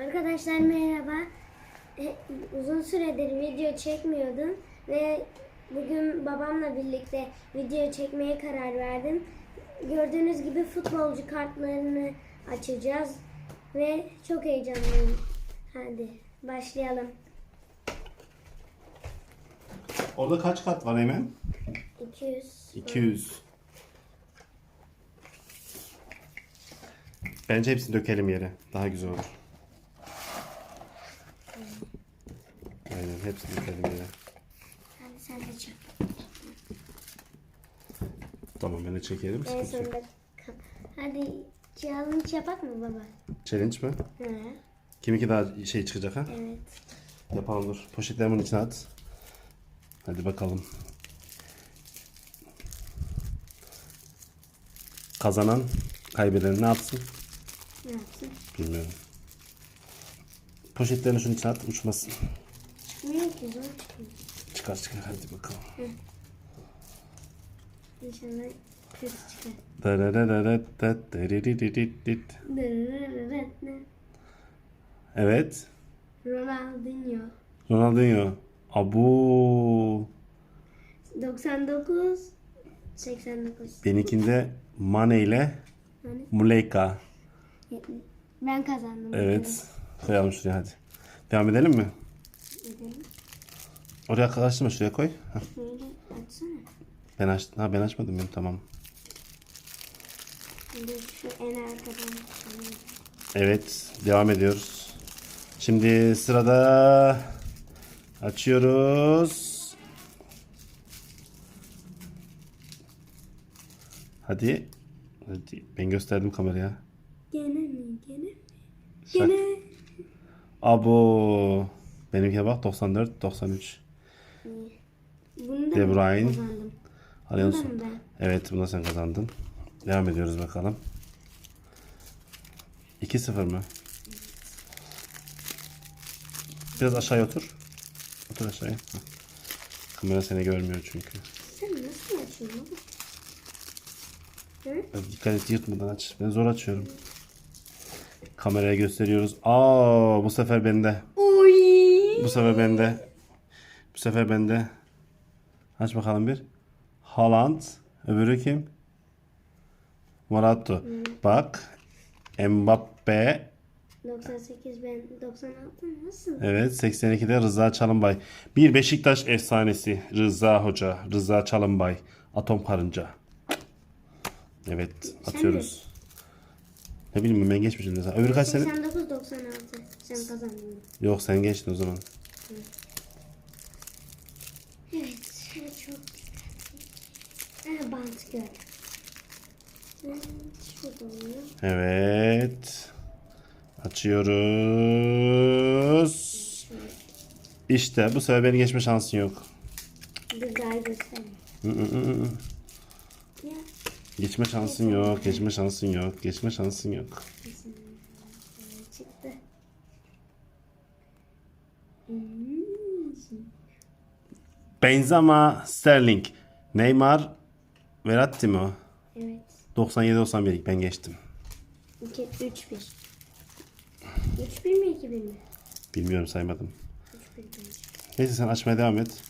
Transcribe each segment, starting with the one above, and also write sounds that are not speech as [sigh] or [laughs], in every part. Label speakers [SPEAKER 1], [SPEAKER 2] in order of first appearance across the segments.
[SPEAKER 1] Arkadaşlar merhaba. E, Uzun süredir video çekmiyordum ve bugün babamla birlikte video çekmeye karar verdim. Gördüğünüz gibi futbolcu kartlarını açacağız ve çok heyecanlıyım. Hadi başlayalım.
[SPEAKER 2] Orada kaç kart var Eymen?
[SPEAKER 1] 200.
[SPEAKER 2] 200. Bence hepsini dökelim yere. Daha güzel olur. Aynen hepsini yere.
[SPEAKER 1] Hadi sen de çek.
[SPEAKER 2] Tamam ben de çekelim.
[SPEAKER 1] En
[SPEAKER 2] sıkıntı yok.
[SPEAKER 1] sonunda kap- Hadi challenge yapak mı baba?
[SPEAKER 2] Challenge mi?
[SPEAKER 1] Hı,
[SPEAKER 2] Kiminki daha şey çıkacak ha?
[SPEAKER 1] evet.
[SPEAKER 2] Yapalım dur. Poşetleri bunun içine at. Hadi bakalım. Kazanan kaybeden ne yapsın?
[SPEAKER 1] Ne yapsın?
[SPEAKER 2] Bilmiyorum. Poşetlerini şunun içine at uçmasın.
[SPEAKER 1] Çıkıyor.
[SPEAKER 2] Çıkar çıkar hadi bakalım.
[SPEAKER 1] İnşallah kötü çıkar.
[SPEAKER 2] Evet.
[SPEAKER 1] Ronaldinho.
[SPEAKER 2] Ronaldinho. Abu.
[SPEAKER 1] 99 89
[SPEAKER 2] Benimkinde Mane ile
[SPEAKER 1] Yani
[SPEAKER 2] Muleka.
[SPEAKER 1] ben kazandım.
[SPEAKER 2] Evet. Koyalım şuraya hadi. Devam edelim mi?
[SPEAKER 1] Edelim.
[SPEAKER 2] Oraya karıştırma şuraya koy. Hah,
[SPEAKER 1] Şöyle açsana.
[SPEAKER 2] Ben açtım. Ha ben açmadım benim tamam.
[SPEAKER 1] Şimdi şu en arkadan açalım.
[SPEAKER 2] Evet. Devam ediyoruz. Şimdi sırada açıyoruz. Hadi. Hadi. Ben gösterdim kameraya.
[SPEAKER 1] Gene mi? Gene mi?
[SPEAKER 2] Şak.
[SPEAKER 1] Gene.
[SPEAKER 2] Abo. Benimkine bak 94 93.
[SPEAKER 1] Bunu da
[SPEAKER 2] De Bruyne.
[SPEAKER 1] kazandım? Mı ben?
[SPEAKER 2] Evet bunda sen kazandın. Devam ediyoruz bakalım. 2-0 mı? Biraz aşağıya otur. Otur aşağıya. Kamera seni görmüyor çünkü.
[SPEAKER 1] Sen nasıl açıyorsun baba? Hı?
[SPEAKER 2] Dikkat et yırtmadan aç. Ben zor açıyorum. Kameraya gösteriyoruz. Aa bu sefer bende.
[SPEAKER 1] Oy.
[SPEAKER 2] Bu sefer bende. Bu sefer bende. Aç bakalım bir. Haaland. Öbürü kim? Morata. Bak. Mbappe.
[SPEAKER 1] 98 ben 96 nasıl?
[SPEAKER 2] Evet 82'de Rıza Çalınbay. Bir Beşiktaş efsanesi. Rıza Hoca. Rıza Çalınbay. Atom Karınca. Evet atıyoruz. Ne bileyim ben geçmişim de. Öbürü kaç sene?
[SPEAKER 1] 89 96 sen kazandın.
[SPEAKER 2] Yok sen geçtin o zaman.
[SPEAKER 1] Evet. Ha, bant gör. Evet, şurada oluyor.
[SPEAKER 2] Evet. Açıyoruz. İşte bu sefer beni geçme şansın yok.
[SPEAKER 1] Daha göstereyim.
[SPEAKER 2] Hı hı hı hı.
[SPEAKER 1] Ya,
[SPEAKER 2] Geçme şansın yok. Geçme şansın yok. Geçme şansın yok.
[SPEAKER 1] çıktı.
[SPEAKER 2] Benzema, Sterling, Neymar, Verratti mi o?
[SPEAKER 1] Evet,
[SPEAKER 2] 97-91 ben geçtim.
[SPEAKER 1] 2, 3, 1. 3, 1 mi 2, 1 mi?
[SPEAKER 2] Bilmiyorum saymadım.
[SPEAKER 1] 3, 1 bence.
[SPEAKER 2] Neyse sen açmaya devam et.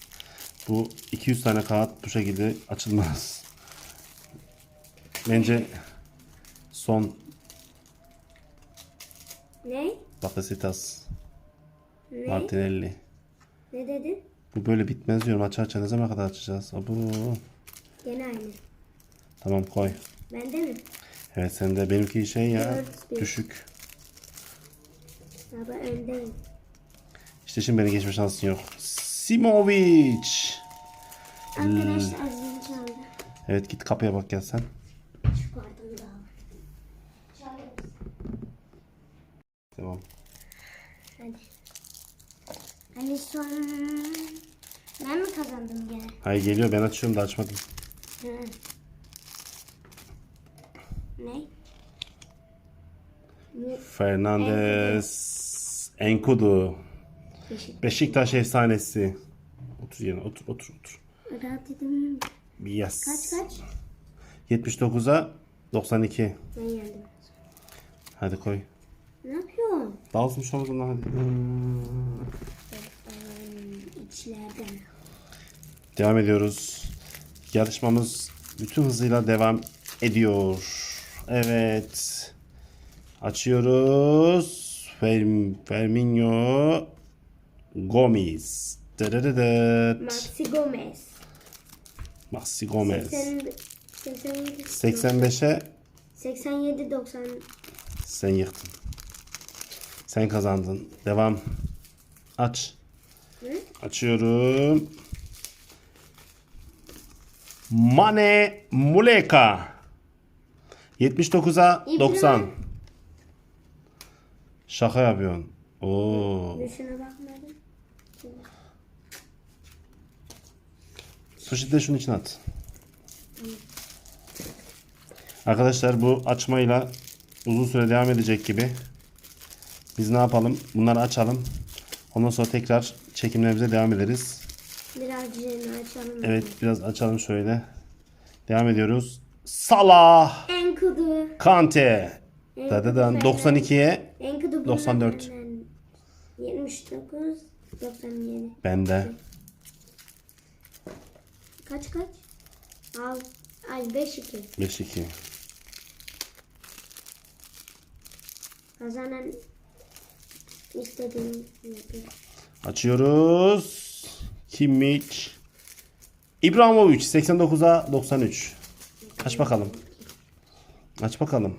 [SPEAKER 2] Bu 200 tane kağıt bu şekilde açılmaz. Bence son
[SPEAKER 1] Ne?
[SPEAKER 2] Bakasetas,
[SPEAKER 1] Ne?
[SPEAKER 2] Martinelli.
[SPEAKER 1] Ne dedin?
[SPEAKER 2] Bu böyle bitmez diyorum. Aç aç ne zaman kadar açacağız? Abu.
[SPEAKER 1] Gene aynı.
[SPEAKER 2] Tamam koy.
[SPEAKER 1] Bende mi?
[SPEAKER 2] Evet sen de benimki şey ya
[SPEAKER 1] Dört, bir.
[SPEAKER 2] düşük.
[SPEAKER 1] Baba öndeyim.
[SPEAKER 2] İşte şimdi beni geçme şansın yok. Simovic.
[SPEAKER 1] Arkadaşlar azim çaldı.
[SPEAKER 2] Evet git kapıya bak gel sen.
[SPEAKER 1] Çıkardım daha. Çalıyoruz.
[SPEAKER 2] Tamam.
[SPEAKER 1] Hadi. Hani son... Ben mi kazandım gene?
[SPEAKER 2] Hayır geliyor ben açıyorum da açmadım.
[SPEAKER 1] Hı. Ne?
[SPEAKER 2] Fernandez. Enkudu.
[SPEAKER 1] yeşil.
[SPEAKER 2] Beşiktaş efsanesi. Otur yerine otur otur otur.
[SPEAKER 1] Rahat edemiyorum.
[SPEAKER 2] Yes.
[SPEAKER 1] Kaç kaç?
[SPEAKER 2] 79'a 92.
[SPEAKER 1] Ben yendim.
[SPEAKER 2] Hadi koy.
[SPEAKER 1] Ne yapıyorsun?
[SPEAKER 2] Dağıtmış oldum hadi.
[SPEAKER 1] Ay, içlerden.
[SPEAKER 2] Devam ediyoruz. Yarışmamız bütün hızıyla devam ediyor. Evet. Açıyoruz. Ferm, Ferminho Gomes. Dırırıdıt.
[SPEAKER 1] Maxi Gomez.
[SPEAKER 2] Maxi Gomez.
[SPEAKER 1] 80, 87,
[SPEAKER 2] 85'e
[SPEAKER 1] 87 90
[SPEAKER 2] sen yıktın. Sen kazandın. Devam. Aç.
[SPEAKER 1] Hı?
[SPEAKER 2] Açıyorum. Mane Muleka. 79'a
[SPEAKER 1] İbrahim.
[SPEAKER 2] 90. Şaka yapıyorsun. Oo.
[SPEAKER 1] Düşüne bakmadım.
[SPEAKER 2] De şunun içine at. Arkadaşlar bu açmayla uzun süre devam edecek gibi. Biz ne yapalım? Bunları açalım. Ondan sonra tekrar çekimlerimize devam ederiz.
[SPEAKER 1] Biraz açalım.
[SPEAKER 2] Evet biraz açalım şöyle. Devam ediyoruz. Salah
[SPEAKER 1] Enkudu.
[SPEAKER 2] Kante. Dadadan
[SPEAKER 1] benden-
[SPEAKER 2] 92'ye
[SPEAKER 1] Enkudu
[SPEAKER 2] 94.
[SPEAKER 1] benden 79 97.
[SPEAKER 2] bende.
[SPEAKER 1] Kaç kaç? Al. Ay 5 2.
[SPEAKER 2] 5-2.
[SPEAKER 1] Kazanan istediğini yapıyor.
[SPEAKER 2] Açıyoruz. Kimmich. İbrahimovic 89'a 93. Aç bakalım. Aç bakalım.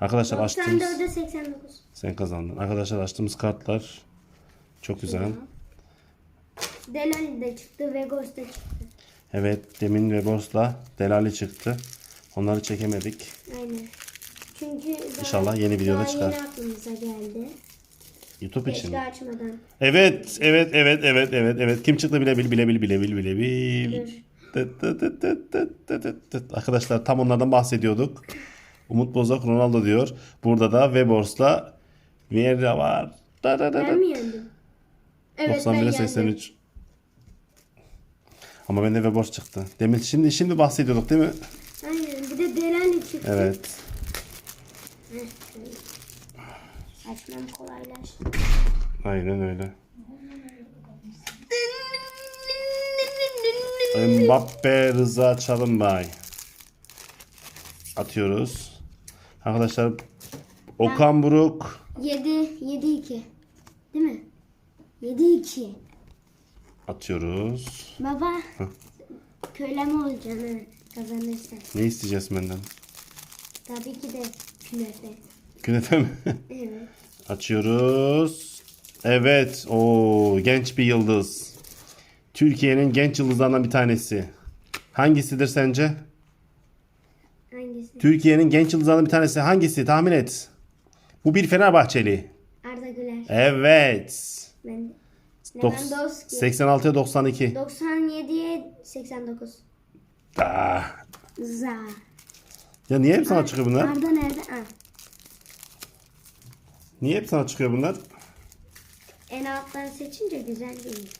[SPEAKER 2] Arkadaşlar açtığımız
[SPEAKER 1] 94'e 89.
[SPEAKER 2] sen kazandın. Arkadaşlar açtığımız kartlar çok güzel.
[SPEAKER 1] Delali de çıktı, Vegos da çıktı.
[SPEAKER 2] Evet Demin ve Bors'la Delali çıktı. Onları çekemedik.
[SPEAKER 1] Aynen. Çünkü daha,
[SPEAKER 2] İnşallah yeni videoda
[SPEAKER 1] daha
[SPEAKER 2] çıkar.
[SPEAKER 1] yeni aklımıza geldi.
[SPEAKER 2] YouTube için.
[SPEAKER 1] Keşke
[SPEAKER 2] mi?
[SPEAKER 1] açmadan.
[SPEAKER 2] Evet, evet, evet, evet, evet, evet. Kim çıktı bile bil, bile bil, bile bil, bile bil.
[SPEAKER 1] Dur.
[SPEAKER 2] Tıt tıt tıt tıt tıt tıt tıt tıt. Arkadaşlar tam onlardan bahsediyorduk. Umut Bozok Ronaldo diyor. Burada da Webors'la Vieira var. Da da da da.
[SPEAKER 1] Ben mi yendim? Evet
[SPEAKER 2] 91'e
[SPEAKER 1] ben yendim.
[SPEAKER 2] 83. Ama bende Webors çıktı. Demin şimdi şimdi bahsediyorduk değil mi?
[SPEAKER 1] Aynen. Bir de Delali çıktı.
[SPEAKER 2] Evet.
[SPEAKER 1] Heh. Açmam kolaylaştı.
[SPEAKER 2] Aynen öyle. Mbappe Rıza Çalınbay. Atıyoruz. Arkadaşlar Okan Buruk
[SPEAKER 1] 7 7 2. Değil mi? 7 2.
[SPEAKER 2] atıyoruz.
[SPEAKER 1] Baba. Kölem olacaksın kazanırsan.
[SPEAKER 2] Ne isteyeceğiz benden?
[SPEAKER 1] Tabii ki de künefe.
[SPEAKER 2] Künefe mi? [laughs]
[SPEAKER 1] Evet.
[SPEAKER 2] Açıyoruz. Evet. o genç bir yıldız. Türkiye'nin genç yıldızlarından bir tanesi. Hangisidir sence?
[SPEAKER 1] Hangisi?
[SPEAKER 2] Türkiye'nin genç yıldızlarından bir tanesi hangisi? Tahmin et. Bu bir Fenerbahçeli.
[SPEAKER 1] Arda Güler.
[SPEAKER 2] Evet.
[SPEAKER 1] Ben
[SPEAKER 2] Dok-
[SPEAKER 1] Lewandowski.
[SPEAKER 2] 86'ya 92.
[SPEAKER 1] 97'ye 89.
[SPEAKER 2] Ah.
[SPEAKER 1] Za.
[SPEAKER 2] Ya niye hep sana çıkıyor bunlar?
[SPEAKER 1] Arda nerede? Ah.
[SPEAKER 2] Niye hep sana çıkıyor bunlar?
[SPEAKER 1] En alttan seçince güzel değil.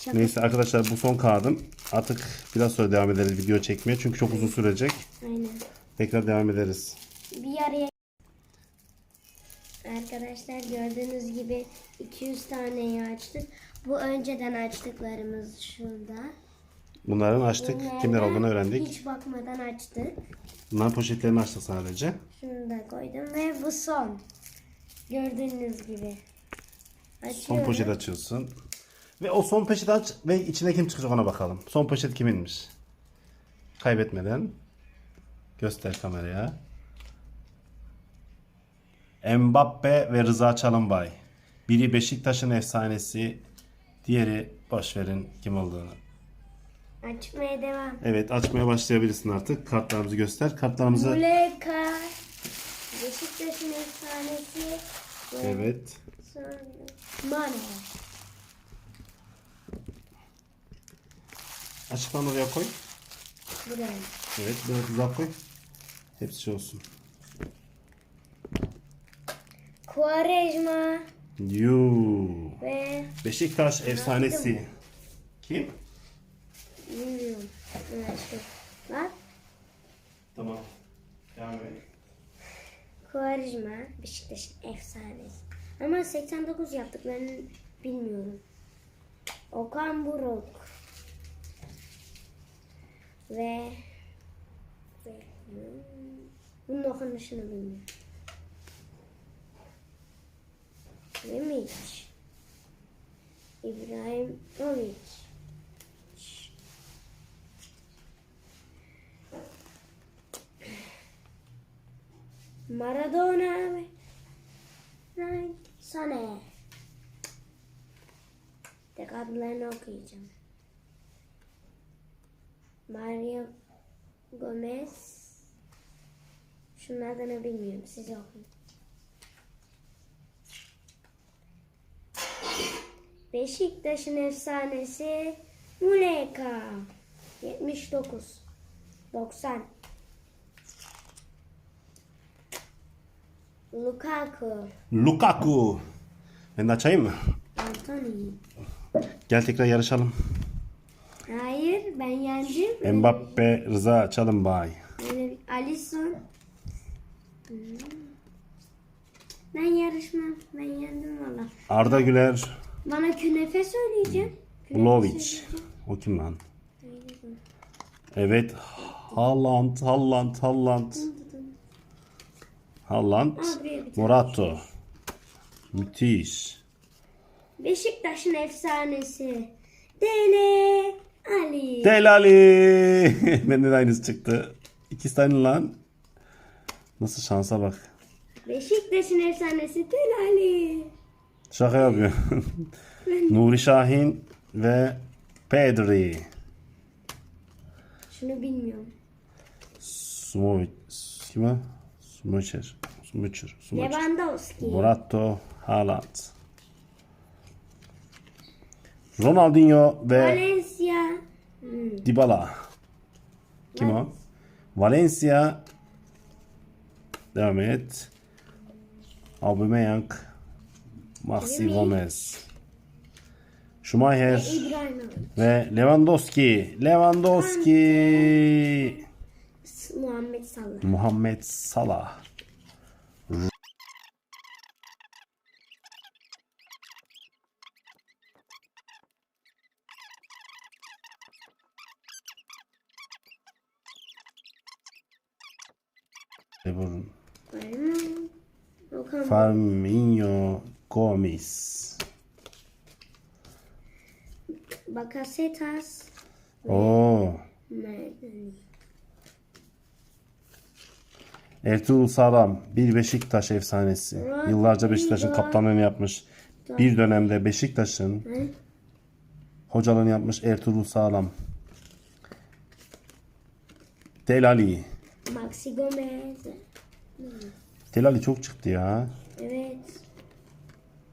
[SPEAKER 1] Şaka.
[SPEAKER 2] Neyse arkadaşlar bu son kağıdım. Artık biraz sonra devam ederiz video çekmeye. Çünkü çok uzun sürecek.
[SPEAKER 1] Aynen.
[SPEAKER 2] Tekrar devam ederiz.
[SPEAKER 1] Bir araya Arkadaşlar gördüğünüz gibi 200 taneyi açtık. Bu önceden açtıklarımız şurada.
[SPEAKER 2] Bunların açtık.
[SPEAKER 1] Bunlardan
[SPEAKER 2] Kimler olduğunu öğrendik.
[SPEAKER 1] Hiç bakmadan açtık.
[SPEAKER 2] Bunların poşetlerini açtık sadece.
[SPEAKER 1] Şunu da koydum ve bu son. Gördüğünüz gibi.
[SPEAKER 2] Son
[SPEAKER 1] Açıyorum.
[SPEAKER 2] poşet açıyorsun. Ve o son poşeti aç ve içine kim çıkacak ona bakalım. Son poşet kiminmiş? Kaybetmeden göster kameraya. Mbappe ve Rıza Çalınbay. Biri Beşiktaş'ın efsanesi, diğeri boş verin kim olduğunu.
[SPEAKER 1] Açmaya devam.
[SPEAKER 2] Evet açmaya başlayabilirsin artık. Kartlarımızı göster. Kartlarımızı
[SPEAKER 1] Muleka. Beşiktaş'ın efsanesi. ve
[SPEAKER 2] evet.
[SPEAKER 1] Mane.
[SPEAKER 2] Açıktan oraya koy.
[SPEAKER 1] Buraya.
[SPEAKER 2] Evet biraz uzak koy. Hepsi şey olsun.
[SPEAKER 1] Quaresma
[SPEAKER 2] Yuu.
[SPEAKER 1] ve
[SPEAKER 2] Beşiktaş efsanesi. Kim?
[SPEAKER 1] bilmiyorum. Evet. Bak.
[SPEAKER 2] Tamam.
[SPEAKER 1] Quaresma Beşiktaş'ın efsanesi. Ama 89 yaptıklarını bilmiyorum. Okan Buruk ve, ve bunun okunuşunu bilmiyorum. Mimic İbrahim Ovic Maradona ve Sane. Tek adlarını okuyacağım. Mario Gomez. Şunun adını bilmiyorum. Siz okuyun. Beşiktaş'ın efsanesi Muleka. 79. 90. Lukaku.
[SPEAKER 2] Lukaku. Ben de açayım mı?
[SPEAKER 1] Anthony.
[SPEAKER 2] Gel tekrar yarışalım.
[SPEAKER 1] Hayır ben yendim.
[SPEAKER 2] Mbappe, Rıza açalım bay.
[SPEAKER 1] bir- öyle bir- Alisson. Hmm. Ben yarışmam. Ben yendim valla.
[SPEAKER 2] Arda Güler,
[SPEAKER 1] Bana künefe söyleyeceğim. Künefe
[SPEAKER 2] Vlahovic.
[SPEAKER 1] söyleyeceğim.
[SPEAKER 2] O kim lan? Evet. Haaland, Haaland, Haaland. Haaland,
[SPEAKER 1] tane.
[SPEAKER 2] Morato. Müthiş.
[SPEAKER 1] Beşiktaş'ın efsanesi. Dele Ali.
[SPEAKER 2] Delali. Benden [laughs] de aynısı çıktı. De aynı lan. Nasıl şansa bak.
[SPEAKER 1] Beşiktaş'ın efsanesi Dele Ali.
[SPEAKER 2] Şaka yapıyor. Nuri Şahin ve Pedri.
[SPEAKER 1] Şunu bilmiyorum.
[SPEAKER 2] Sumovic. Kim o? Sumuçer. Sumuçer. Sumuçer.
[SPEAKER 1] Lewandowski.
[SPEAKER 2] Morato. Haaland. Ronaldinho ve
[SPEAKER 1] Valencia. Hmm.
[SPEAKER 2] Dybala. Kim o? Valencia. Devam et. Aubameyang. Maxi? Gomez. Schumacher
[SPEAKER 1] İbrahimovic.
[SPEAKER 2] ve Lewandowski. Lewandowski.
[SPEAKER 1] Muhammed Salah.
[SPEAKER 2] Muhammed Salah. De Bruyne.
[SPEAKER 1] Hmm. Okan
[SPEAKER 2] Firmino Gomes.
[SPEAKER 1] Bakasetas.
[SPEAKER 2] Oo.
[SPEAKER 1] Merdani.
[SPEAKER 2] Ertuğrul Sağlam bir Beşiktaş efsanesi. Yıllarca Beşiktaş'ın kaptanlığını yapmış. Bir dönemde Beşiktaş'ın hocalığını yapmış Ertuğrul Sağlam. Delali.
[SPEAKER 1] Maxi Gomez.
[SPEAKER 2] Delali çok çıktı ya.
[SPEAKER 1] Evet.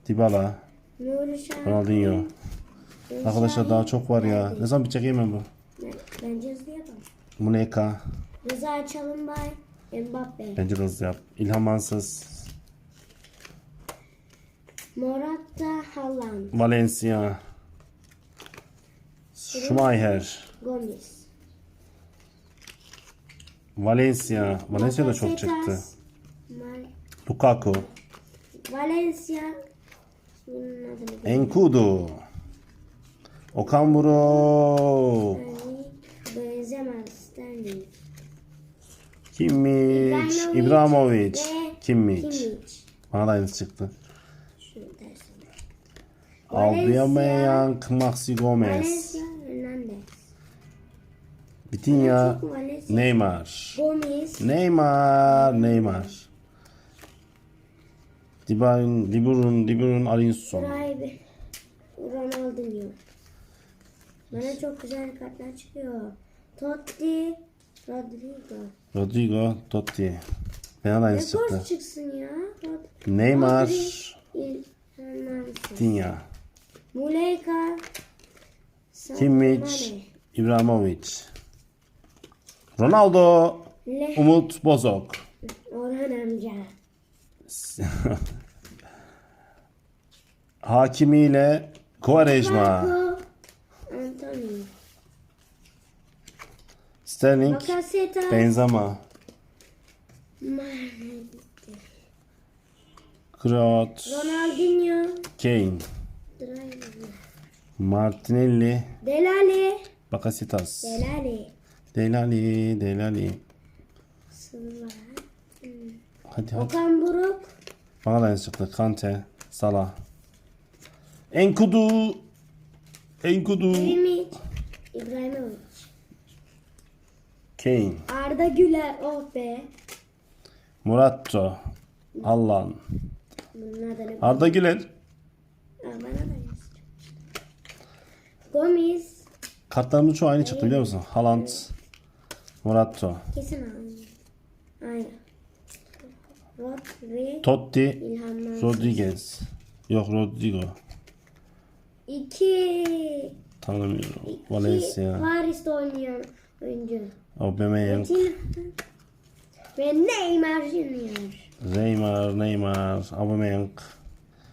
[SPEAKER 2] Dybala. Ronaldinho. Arkadaşlar daha çok var ya. Ne zaman bitecek hemen bu?
[SPEAKER 1] Ben- Bence hızlı yapalım.
[SPEAKER 2] Muneka.
[SPEAKER 1] Rıza açalım bay. Mbappe.
[SPEAKER 2] Bence de hızlı yap. İlhan Mansız.
[SPEAKER 1] Morata Haaland.
[SPEAKER 2] Valencia. Schumacher.
[SPEAKER 1] Gomis.
[SPEAKER 2] Valencia. Valencia da çok çıktı. Lukaku.
[SPEAKER 1] Valencia.
[SPEAKER 2] Enkudu. Okan Buruk.
[SPEAKER 1] Yani benzemez. Sterling.
[SPEAKER 2] Kimmich.
[SPEAKER 1] İbrahimovic.
[SPEAKER 2] Kimmich. Bana da aynısı çıktı. Aubameyang. Maxi Gomez.
[SPEAKER 1] Çok Valencia.
[SPEAKER 2] Neymar. Neymar. Neymar. Dibayun, Liburun, Liburun, Alinson.
[SPEAKER 1] Sahibi. Ronaldinho. Bana çok güzel kartlar çıkıyor. Totti. Rodrigo.
[SPEAKER 2] Rodrigo, Totti. Aynısı
[SPEAKER 1] Rekor
[SPEAKER 2] çıktı.
[SPEAKER 1] çıksın ya.
[SPEAKER 2] Neymar. Vitinha.
[SPEAKER 1] Muleka.
[SPEAKER 2] Kimmich. İbrahimovic. Ronaldo,
[SPEAKER 1] Le
[SPEAKER 2] Umut Bozok.
[SPEAKER 1] Orhan amca. [laughs]
[SPEAKER 2] Hakimiyle Quaresma.
[SPEAKER 1] Marco.
[SPEAKER 2] Sterling,
[SPEAKER 1] Bakasetas.
[SPEAKER 2] Benzema. Kroat,
[SPEAKER 1] Ronaldinho.
[SPEAKER 2] Kane. Martinelli,
[SPEAKER 1] Delali.
[SPEAKER 2] Bakasitas,
[SPEAKER 1] Delali.
[SPEAKER 2] Delali, Delali. Hadi hadi.
[SPEAKER 1] Okan Buruk.
[SPEAKER 2] Bana da aynısı çıktı. Kante, Salah. Enkudu. Enkudu.
[SPEAKER 1] Ümit. İbrahimovic.
[SPEAKER 2] Kane.
[SPEAKER 1] Arda Güler. Oh be.
[SPEAKER 2] Muratto.
[SPEAKER 1] Adını
[SPEAKER 2] Arda Güler.
[SPEAKER 1] Gomis.
[SPEAKER 2] Kartlarımız çoğu aynı çıktı biliyor musun? Haaland. Muratto.
[SPEAKER 1] Kesin. Aynen.
[SPEAKER 2] Totti. Rodriguez. Yok Rodrigo.
[SPEAKER 1] İki.
[SPEAKER 2] Tanımıyorum. Valencia.
[SPEAKER 1] Paris'te oynayan oyuncu.
[SPEAKER 2] Aubameyang.
[SPEAKER 1] Ve Neymar Junior.
[SPEAKER 2] Neymar, Neymar, Aubameyang.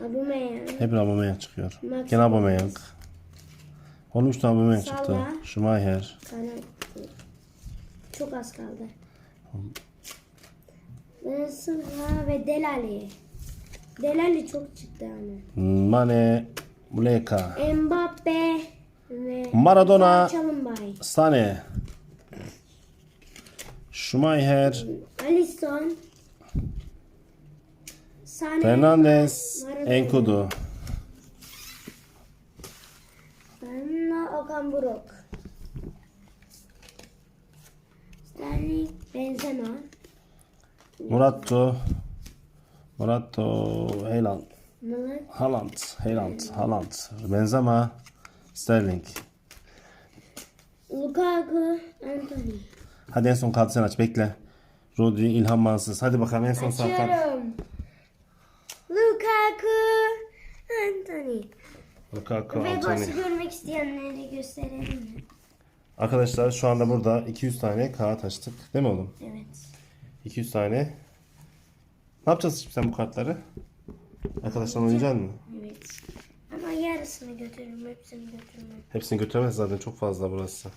[SPEAKER 1] Aubameyang.
[SPEAKER 2] Hep Aubameyang çıkıyor.
[SPEAKER 1] Max
[SPEAKER 2] Gene Aubameyang. Oğlum üstüne Aubameyang çıktı.
[SPEAKER 1] Salah.
[SPEAKER 2] Schumacher.
[SPEAKER 1] Bana çok az kaldı. Sıra ve Delali. Delali çok çıktı yani.
[SPEAKER 2] Mane, Muleka.
[SPEAKER 1] Mbappe ve
[SPEAKER 2] Maradona. Sane. Schumacher.
[SPEAKER 1] Alisson. Sane.
[SPEAKER 2] Fernandez.
[SPEAKER 1] Maradona.
[SPEAKER 2] Enkudu.
[SPEAKER 1] Sonra Okan Buruk. Sterling Benzema.
[SPEAKER 2] Muratto. Muratto. Haaland.
[SPEAKER 1] Mılık.
[SPEAKER 2] Haaland. Haaland. Haaland. Benzema. Sterling.
[SPEAKER 1] Lukaku. Anthony.
[SPEAKER 2] Hadi en son kartı sen aç. Bekle. Rodri, İlhan Mansız. Hadi bakalım en son saat.
[SPEAKER 1] Açıyorum. Lukaku. Anthony.
[SPEAKER 2] Lukaku,
[SPEAKER 1] Ve
[SPEAKER 2] Antony.
[SPEAKER 1] golü görmek isteyenleri gösterelim mi?
[SPEAKER 2] Arkadaşlar şu anda burada 200 tane kağıt açtık. Değil mi oğlum?
[SPEAKER 1] Evet.
[SPEAKER 2] 200 tane. Ne yapacağız şimdi sen bu kartları? Arkadaşlar oynayacak mısın?
[SPEAKER 1] Evet. Ama yarısını götürürüm. Hepsini götürmem.
[SPEAKER 2] Hepsini götüremez zaten çok fazla burası.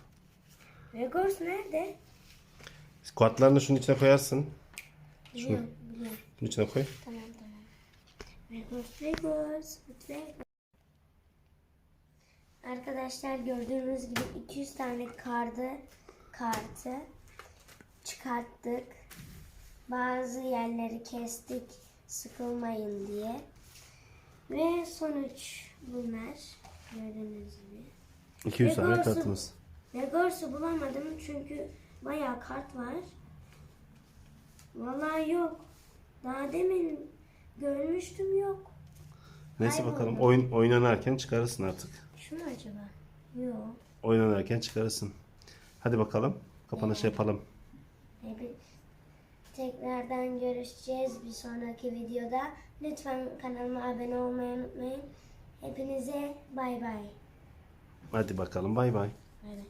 [SPEAKER 1] Vegors nerede?
[SPEAKER 2] Kartlarını şunun içine koyarsın.
[SPEAKER 1] Biliyorum. Biliyorum.
[SPEAKER 2] Bunun içine koy.
[SPEAKER 1] Tamam tamam. Vegors, Vegors, Vegors. Arkadaşlar gördüğünüz gibi 200 tane kardı kartı çıkarttık. Bazı yerleri kestik sıkılmayın diye. Ve sonuç bunlar. Gördüğünüz gibi.
[SPEAKER 2] 200 tane kartımız.
[SPEAKER 1] Vegors'u bulamadım çünkü bayağı kart var. Vallahi yok. Daha demin görmüştüm yok.
[SPEAKER 2] Neyse
[SPEAKER 1] Kayboldu.
[SPEAKER 2] bakalım oyun oynarken çıkarırsın artık.
[SPEAKER 1] Şu mu acaba? Yok.
[SPEAKER 2] Oyun oynarken çıkarırsın. Hadi bakalım. Kapanışı yapalım.
[SPEAKER 1] Hep- Tekrardan görüşeceğiz bir sonraki videoda. Lütfen kanalıma abone olmayı unutmayın. Hepinize bay bay.
[SPEAKER 2] Hadi bakalım. Bay bay.
[SPEAKER 1] Bay bay.